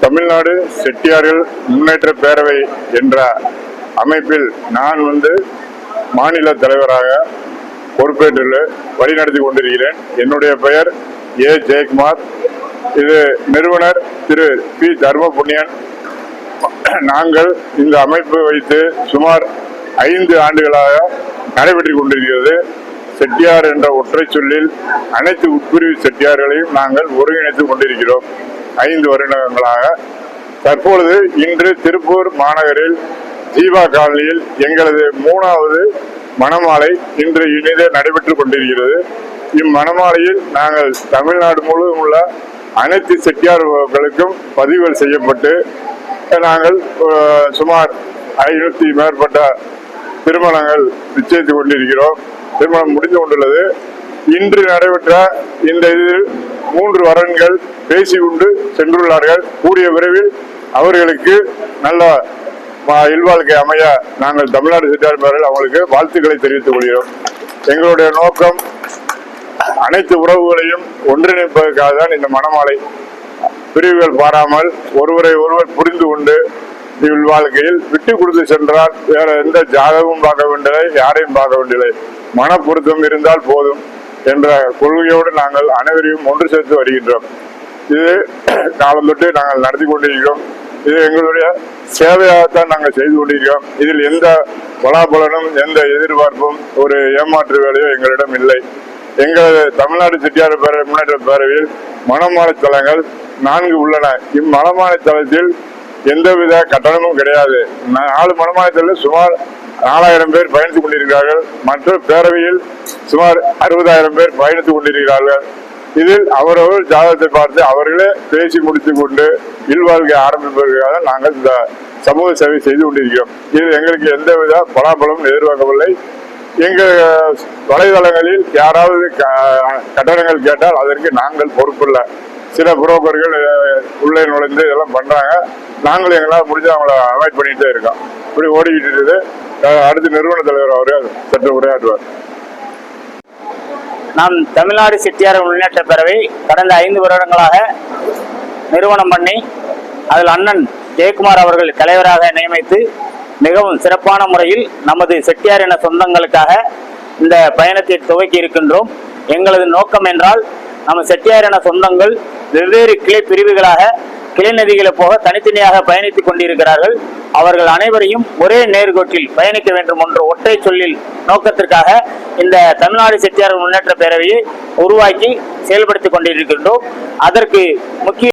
தமிழ்நாடு செட்டியார்கள் முன்னேற்ற பேரவை என்ற அமைப்பில் நான் வந்து மாநில தலைவராக பொறுப்பேற்று வழிநடத்தி கொண்டிருக்கிறேன். என்னுடைய பெயர் ஏ. ஜெயக்குமார். இது நிறுவனர் திரு. பி. தர்மபுண்ணியன். நாங்கள் இந்த அமைப்பு வைத்து சுமார் ஐந்து ஆண்டுகளாக நடைபெற்றுக் கொண்டிருக்கிறது. செட்டியார் என்ற ஒற்றை சொல்லில் அனைத்து உட்பிரிவு செட்டியார்களையும் நாங்கள் ஒருங்கிணைத்துக் கொண்டிருக்கிறோம். ஐந்து வருடங்களாக தற்பொழுது இன்று திருப்பூர் மாநகரில் ஜீவா காலனியில் எங்களது மூணாவது மணமாலை இன்று இனிதே நடைபெற்றுக் கொண்டிருக்கிறது. இம்மணமாலையில் நாங்கள் தமிழ்நாடு முழுவதும் உள்ள அனைத்து செட்டியார்களுக்கும் பதிவுகள் செய்யப்பட்டு நாங்கள் சுமார் ஐநூற்றி மேற்பட்ட திருமணங்கள் நிச்சயித்துக் கொண்டிருக்கிறோம். திருமணம் முடிந்து கொண்டுள்ளது. இன்று நடைபெற்ற இந்த இதில் மூன்று வரன்கள் பேசி கொண்டு சென்றுள்ளார்கள். கூடிய விரைவில் அவர்களுக்கு நல்ல இல்வாழ்க்கை அமைய நாங்கள் தமிழ்நாடு செட்டியார் அவங்களுக்கு வாழ்த்துக்களை தெரிவித்துக் கொள்கிறோம். எங்களுடைய நோக்கம் அனைத்து உறவுகளையும் ஒன்றிணைப்பதற்காக தான் இந்த மணமாலை பிரிவுகள் பாராமல் ஒருவரை ஒருவர் புரிந்து கொண்டு இல்வாழ்க்கையில் விட்டு கொடுத்து சென்றால் வேற எந்த ஜாதகமும் பார்க்க வேண்டியதில்லை யாரையும் பார்க்க வேண்டியதில்லை. மன பொருத்தம் இருந்தால் போதும். என்ற கொள்கையோடு நாங்கள் அனைவரையும் ஒன்று சேர்த்து வருகின்றோம். இது காலம் தொட்டு நாங்கள் நடத்தி கொண்டிருக்கிறோம். இது எங்களுடைய சேவையாகத்தான் நாங்கள் செய்து கொண்டிருக்கிறோம். இதில் எந்த பலாபலனும் எந்த எதிர்பார்ப்பும் ஒரு ஏமாற்று வேலையோ எங்களிடம் இல்லை. எங்களது தமிழ்நாடு செட்டியார் பேர முன்னேற்ற பேரவையில் மனமான தலங்கள் நான்கு உள்ளன. இம்மனமான தலத்தில் எந்தவித கட்டணமும் கிடையாது. நாலு மனமான தலத்தில் சுமார் நாலாயிரம் பேர் பயணித்துக் கொண்டிருக்கிறார்கள் மற்ற பேரவையில் சுமார் அறுபதாயிரம் பேர் பயணித்துக் கொண்டிருக்கிறார்கள். இதில் அவரவர் ஜாதகத்தை பார்த்து அவர்களே பேசி முடித்துக் கொண்டு இல்வாழ்க்கை ஆரம்பிப்பதற்காக நாங்கள் இந்த சமூக சேவை செய்து கொண்டிருக்கிறோம். இதில் எங்களுக்கு எந்தவித பலாபலமும் எதிர்பார்க்கவில்லை. எங்கள் வலைதளங்களில் யாராவது க- கட்டணங்கள் கேட்டால் அதற்கு நாங்கள் பொறுப்பில்லை. சில புரோக்கர்கள் உள்ளே நுழைந்து இதெல்லாம் பண்றாங்க. நாங்களும் எங்களால் முடிஞ்சு அவங்கள அவாய்ட் பண்ணிட்டே இருக்கோம். இப்படி ஓடிக்கிட்டு இருக்குது. அடுத்து நிறுவன தலைவர் அவர் சற்று உரையாற்றுவார். நாம் தமிழ்நாடு செட்டியார் முன்னேற்ற பேரவை கடந்த ஐந்து வருடங்களாக நிறுவனம் பண்ணி அதில் அண்ணன் ஜெயக்குமார் அவர்கள் தலைவராக நியமித்து மிகவும் சிறப்பான முறையில் நமது செட்டியார் என சொந்தங்களுக்காக இந்த பயணத்தை துவக்கி இருக்கின்றோம். எங்களது நோக்கம் என்றால் நம்ம செட்டியார் என சொந்தங்கள் வெவ்வேறு கிளை பிரிவுகளாக கிளை நதிகளை போக தனித்தனியாக பயணித்துக் கொண்டிருக்கிறார்கள். அவர்கள் அனைவரையும் ஒரே நேர்கோட்டில் பயணிக்க வேண்டும் என்ற ஒற்றை சொல்லில் நோக்கத்திற்காக இந்த தமிழ்நாடு செட்டியார் முன்னேற்ற பேரவையை உருவாக்கி செயல்படுத்திக் கொண்டிருக்கின்றோம். அதற்கு முக்கிய